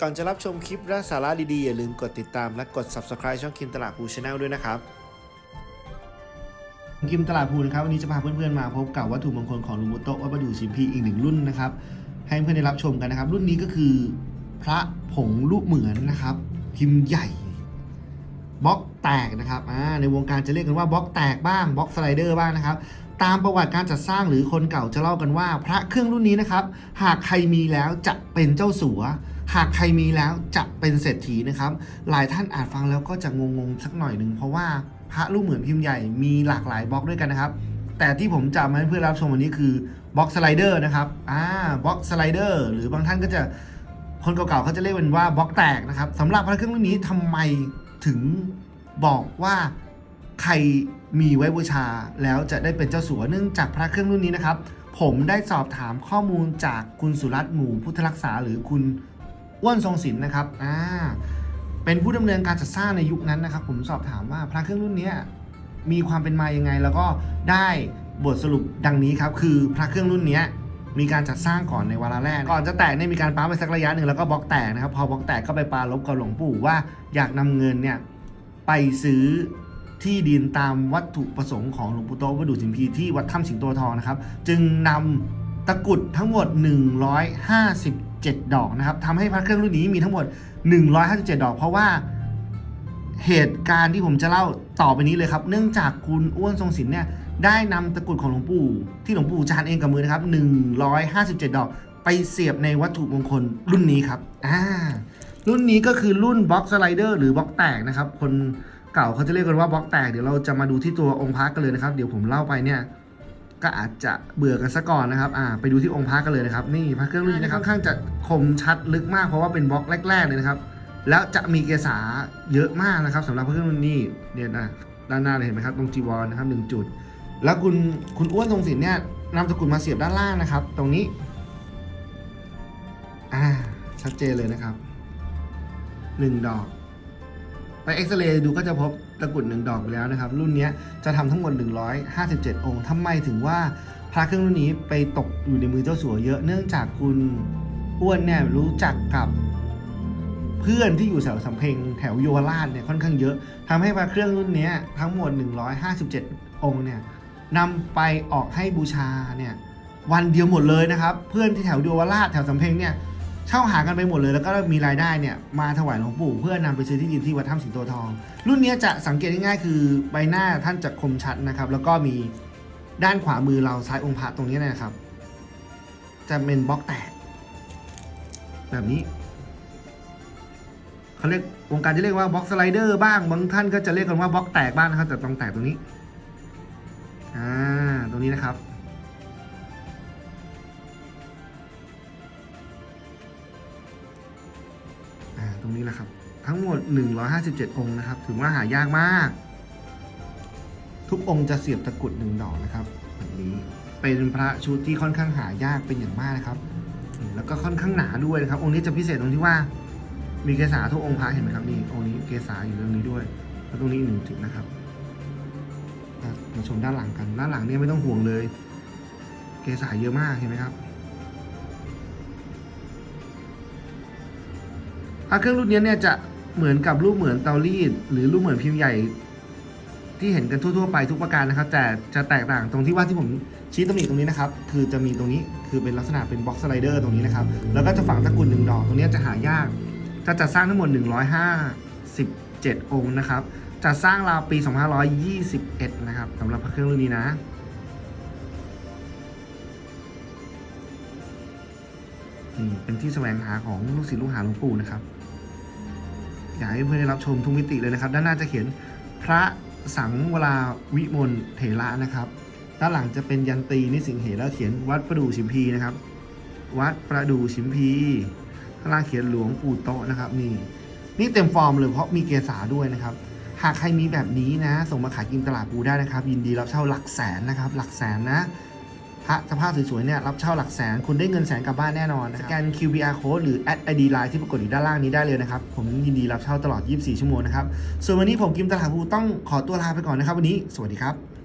ก่อนจะรับชมคลิปและสาระดีๆ อย่าลืมกดติดตามและกด subscribe ช่องคิมตลาดภูชาแนลด้วยนะครับคิมตลาดภูนะครับวันนี้จะพาเพื่อนๆมาพบกับวัตถุมงคลของลุงปู่โตะวัดประดูชิมพีอีกหนึ่งรุ่นนะครับ ให้เพื่อนได้รับชมกันนะครับ รุ่นนี้ก็คือพระผงรูปเหมือนนะครับพิมพ์ใหญ่บล็อกแตกนะครับในวงการจะเรียกกันว่าบล็อกแตกบ้างบล็อกสไลเดอร์บ้างนะครับ ตามประวัติการจัดสร้างหรือคนเก่าจะเล่ากันว่า พระเครื่องรุ่นนี้นะครับ หากใครมีแล้วจะเป็นเจ้าสัว หากใครมีแล้วจะเป็นเศรษฐีนะครับ หลายท่านอาจฟังแล้วก็จะงงๆสักหน่อยหนึ่งเพราะว่าพระลูกเหมือนพิมพ์ใหญ่มีหลากหลายบล็อกด้วยกันนะครับ แต่ที่ผมจะมาให้เพื่อนรับชมวันนี้คือบล็อกสไลเดอร์นะครับอ่าบล็อกสไลเดอร์หรือบางท่านก็จะคนเก่าๆเขาจะเรียกเป็นว่าบล็อกแตกนะครับสำหรับพระเครื่องรุ่นนี้ทำไมถึงบอกว่าใครมีไว้บูชาแล้วจะได้เป็นเจ้าสัวเนื่องจากพระเครื่องรุ่นนี้นะครับ ผมได้สอบถามข้อมูลจากคุณสุรัตน์หมู่พุทธรักษาหรือคุณ อ้วนทรงศิลป์นะครับอ่าเป็นผู้ดำเนินการจัดสร้างในยุคนั้นนะครับ ผมสอบถามว่าพระเครื่องรุ่นนี้มีความเป็นมายังไง แล้วก็ได้บทสรุปดังนี้ครับ คือพระเครื่องรุ่นนี้มีการจัดสร้างก่อนในวาระแรก ก่อนจะแตกเนี่ยมีการปั๊มไปสักระยะหนึ่งแล้วก็บล็อกแตกนะครับ พอบล็อกแตกก็ไปปาลบกับหลวงปู่ว่าอยากนำเงินเนี่ยไปซื้อที่ดินตามวัตถุประสงค์ของหลวงปู่โตวัดดุสิมพีที่วัดถ้ำสิงโตทองนะครับ จึงนำตะกุดทั้งหมด 7 ดอกนะครับทำให้พระเครื่องรุ่นนี้มีทั้งหมด 157 ดอก เพราะว่าเหตุการณ์ที่ผมจะเล่าต่อไปนี้เลยครับ เนื่องจากคุณอ้วนทรงศิลป์เนี่ยได้นำตะกรุดของหลวงปู่ ที่หลวงปู่จานเองกับมือนะครับ 157 ดอก ไปเสียบในวัตถุมงคลรุ่นนี้ครับอ่ารุ่นนี้ก็คือรุ่นบล็อกสไลเดอร์หรือบล็อกแตกนะครับ คนเก่าเขาจะเรียกกันว่าบล็อกแตก เดี๋ยวเราจะมาดูที่ตัวองค์พระกันเลยนะครับ เดี๋ยวผมเล่าไปเนี่ย ก็อาจจะเบื่อกันซะก่อนนะครับอ่าไปดูที่องค์พระกันเลยนะครับ นี่พระเครื่องรุ่นนี้นะครับค่อนข้างจะคมชัดลึกมากเพราะว่าเป็นบล็อกแรกๆเลยนะครับ แล้วจะมีเกษาเยอะมากนะครับสำหรับพระเครื่องรุ่นนี้เนี่ยนะด้านหน้าเลยเห็นไหมครับตรงจีวรนะครับหนึ่งจุด แล้วคุณคุณอ้วนทรงศิลป์เนี่ยนำตะกรุดมาเสียบด้านล่างนะครับ ตรงนี้อ่าชัดเจนเลยนะครับหนึ่งดอก ไปเอ็กซเรย์ดูก็จะพบตะกรุดหนึ่งดอกไปแล้วนะครับ รุ่นเนี้ย จะทำทั้งหมด 157 องค์ทำไมถึงว่าพระเครื่องรุ่นนี้ไปตกอยู่ในมือเจ้าสัวเยอะเนื่องจากคุณอ้วนเนี่ยรู้จักกับเพื่อนที่อยู่แถวสำเพ็งแถวโยวราชเนี่ยค่อนข้างเยอะทำให้พระเครื่องรุ่นนี้ทั้งหมด 157 องค์เนี่ยนำไปออกให้บูชาเนี่ยวันเดียวหมดเลยนะครับ เพื่อนที่แถวโยวราชแถวสำเพ็งเนี่ย เช่าหากันไปหมดเลยแล้วก็มีรายได้เนี่ยมาถวายหลวงปู่เพื่อนำไปซื้อที่ดินที่วัดถ้ำสิงโตทอง รุ่นนี้จะสังเกตง่ายๆคือใบหน้าท่านจะคมชัดนะครับ แล้วก็มีด้านขวามือเราซ้ายองค์พระตรงนี้นะครับ จะเป็นบล็อกแตก แบบนี้เขาเรียกวงการจะเรียกว่าบล็อกสไลเดอร์บ้างบางท่านก็จะเรียกกันว่าบล็อกแตกบ้างนะครับแต่ตรงแตกตรงนี้อ่าตรงนี้นะครับ ตรงนี้แหละครับ ทั้งหมด 157 องค์นะครับ ถือว่าหายากมาก ทุกองค์จะเสียบตะกรุดหนึ่งดอกนะครับแบบนี้เป็นพระชุดที่ค่อนข้างหายากเป็นอย่างมากนะครับ แล้วก็ค่อนข้างหนาด้วยนะครับ องค์นี้จะพิเศษตรงที่ว่า มีเกษาทุกองค์พระเห็นไหมครับนี่องค์นี้เกษาอยู่ตรงนี้ด้วย แล้วตรงนี้หนึ่งจุดนะครับมาชมด้านหลังกัน ด้านหลังเนี่ยไม่ต้องห่วงเลย เกษาเยอะมากเห็นไหมครับ พระเครื่องรุ่นนี้เนี่ยจะเหมือนกับรูปเหมือนเตารีด หรือรูปเหมือนพิมพ์ใหญ่ที่เห็นกันทั่วๆไปทุกประการนะครับ แต่จะแตกต่างตรงที่ว่าที่ผมชี้ตำหนิตรงนี้นะครับ คือจะมีตรงนี้คือเป็นลักษณะเป็นบ็อกซ์สไลเดอร์ตรงนี้นะครับ แล้วก็จะฝังตะกรุดหนึ่งดอกตรงนี้จะหายากจะจัดสร้างทั้งหมด 157 องค์นะครับจัดสร้างราวปี 2521 นะครับสำหรับพระเครื่องรุ่นนี้นะนี่เป็นที่แสวงหาของลูกศิษย์ลูกหาหลวงปู่นะครับ อยากให้เพื่อนได้รับชมทุกมิติเลยนะครับ ด้านหน้าจะเขียนพระสังวราวิมลเถระนะครับ ด้านหลังจะเป็นยันตีนิสิงเหแล้วเขียนวัดประดู่ชิมพีนะครับ วัดประดู่ชิมพีข้างล่างเขียนหลวงปู่โตะนะครับนี่นี่เต็มฟอร์มเลยเพราะมีเกษาด้วยนะครับ หากใครมีแบบนี้นะ ส่งมาขายกินตลาดปูได้นะครับ ยินดีรับเช่าหลักแสนนะครับ หลักแสนนะ ระสภาพสวยๆเนี่ยรับเช่าหลักแสน คุณได้เงินแสนกลับบ้านแน่นอนนะครับสแกน QBR code หรือ add ID line ที่ปรากฏอยู่ด้านล่างนี้ได้เลยนะครับ ผมยินดีรับเช่าตลอด 24 ชั่วโมงนะครับ ส่วนวันนี้ผมกิมตลาดภูต้องขอตัวลาไปก่อนนะครับ วันนี้ สวัสดีครับ